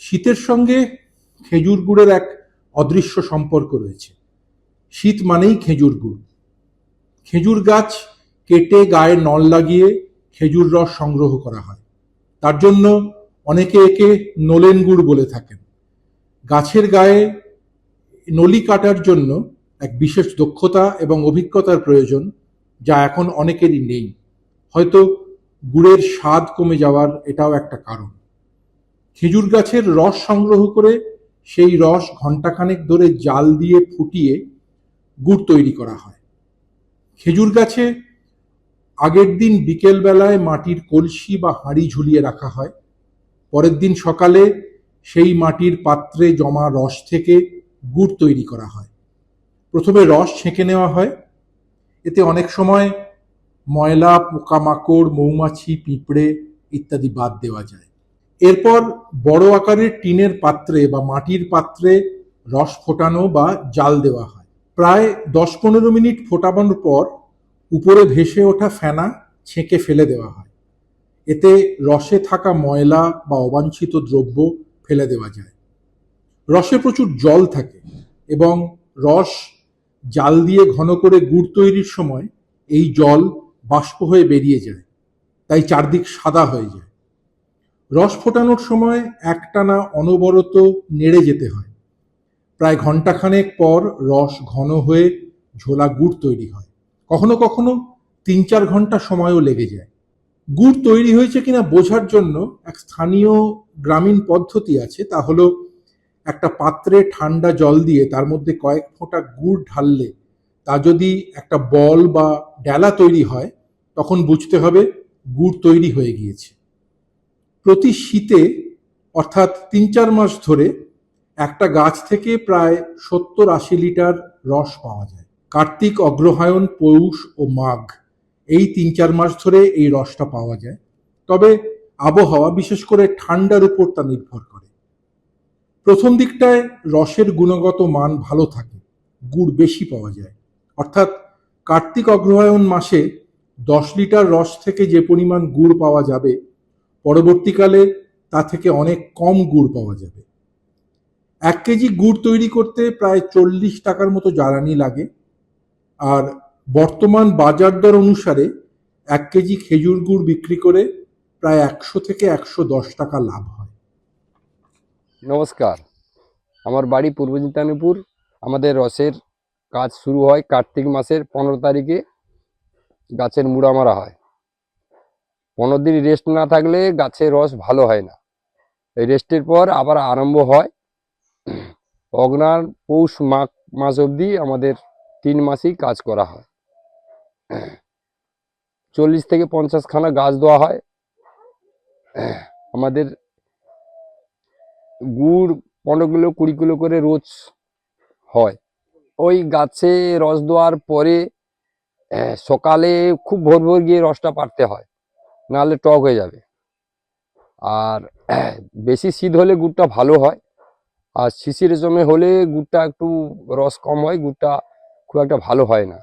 শীতের সঙ্গে খেজুর গুড়ের এক অদৃশ্য সম্পর্ক রয়েছে। শীত মানেই খেজুর গুড়। খেজুর গাছ কেটে গায়ে নল লাগিয়ে খেজুর রস সংগ্রহ করা হয়। তার জন্য অনেকে একে নলেন গুড় বলে থাকেন। গাছের গায়ে নলি কাটার জন্য এক বিশেষ দক্ষতা এবং অভিজ্ঞতার প্রয়োজন যা এখন অনেকেরই নেই। হয়তো গুড়ের স্বাদ কমে যাওয়ার এটাও একটা কারণ। খেজুর গাছের রস সংগ্রহ করে সেই রস ঘন্টাখানেক ধরে জাল দিয়ে ফুটিয়ে গুড় তৈরি করা হয়। খেজুর গাছে আগের দিন বিকেলবেলায় মাটির কলসি বা হাঁড়ি ঝুলিয়ে রাখা হয়। পরের দিন সকালে সেই মাটির পাত্রে জমা রস থেকে গুড় তৈরি করা হয়। প্রথমে রস ছেঁকে নেওয়া হয়। এতে অনেক সময় ময়লা, পোকামাকড়, মৌমাছি, পিঁপড়ে ইত্যাদি বাদ দেওয়া যায়। এরপর বড় আকারের টিনের পাত্রে বা মাটির পাত্রে রস ফোটানো বা জাল দেওয়া হয়। প্রায় দশ পনেরো মিনিট ফোটানোর পর উপরে ভেসে ওঠা ফেনা ছেঁকে ফেলে দেওয়া হয়। এতে রসে থাকা ময়লা বা অবাঞ্ছিত দ্রব্য ফেলে দেওয়া যায়। রসে প্রচুর জল থাকে এবং রস জাল দিয়ে ঘন করে গুড় তৈরির সময় এই জল বাষ্প হয়ে বেরিয়ে যায়, তাই চারদিক সাদা হয়ে যায়। রস ফোটানোর সময় একটানা অনবরত নেড়ে যেতে হয়। প্রায় ঘন্টাখানেক পর রস ঘন হয়ে ঝোলা গুড় তৈরি হয়। কখনো কখনো তিন চার ঘণ্টা সময়ও লেগে যায়। গুড় তৈরি হয়েছে কিনা বোঝার জন্য এক স্থানীয় গ্রামীণ পদ্ধতি আছে। তা হলো একটা পাত্রে ঠান্ডা জল দিয়ে তার মধ্যে কয়েক ফোঁটা গুড় ঢাললে তা যদি একটা বল বা ডেলা তৈরি হয়, তখন বুঝতে হবে গুড় তৈরি হয়ে গিয়েছে। প্রতি শীতে অর্থাৎ তিন চার মাস ধরে একটা গাছ থেকে প্রায় সত্তর আশি লিটার রস পাওয়া যায়। কার্তিক, অগ্রহায়ণ, পৌষ ও মাঘ, এই তিন চার মাস ধরে এই রসটা পাওয়া যায়। তবে আবহাওয়া, বিশেষ করে ঠান্ডার উপর তা নির্ভর করে। প্রথম দিকটায় রসের গুণগত মান ভালো থাকে, গুড় বেশি পাওয়া যায়। অর্থাৎ কার্তিক, অগ্রহায়ণ মাসে দশ লিটার রস থেকে যে পরিমাণ গুড় পাওয়া যাবে, পরবর্তীকালে তা থেকে অনেক কম গুড় পাওয়া যাবে। এক কেজি গুড় তৈরি করতে প্রায় চল্লিশ টাকার মতো জ্বালানি লাগে। আর বর্তমান বাজার দর অনুসারে এক কেজি খেজুর গুড় বিক্রি করে প্রায় একশো থেকে একশো দশ টাকা লাভ হয়। নমস্কার। আমার বাড়ি পূর্ব চিন্তানীপুর আমাদের রসের কাজ শুরু হয় কার্তিক মাসের পনেরো তারিখে। গাছের মুড়া মারা হয়। পনেরো দিন রেস্ট না থাকলে গাছের রস ভালো হয় না। এই রেস্টের পর আবার আরম্ভ হয় অগ্নার পৌষ মাঘ মাস অবধি আমাদের তিন মাসই কাজ করা হয়। চল্লিশ থেকে পঞ্চাশ খানা গাছ দেওয়া হয়। আমাদের গুড় পনেরো কিলো, কুড়ি কিলো করে রোজ হয়। ওই গাছে রস দেওয়ার পরে, সকালে খুব ভোর ভোর গিয়ে রসটা পাড়তে হয়, নাহলে টক হয়ে যাবে। আর বেশি শীত হলে গুড়টা ভালো হয়। আর শিশির জমে হলে গুড়টা একটু রস কম হয়, গুড়টা খুব একটা ভালো হয় না।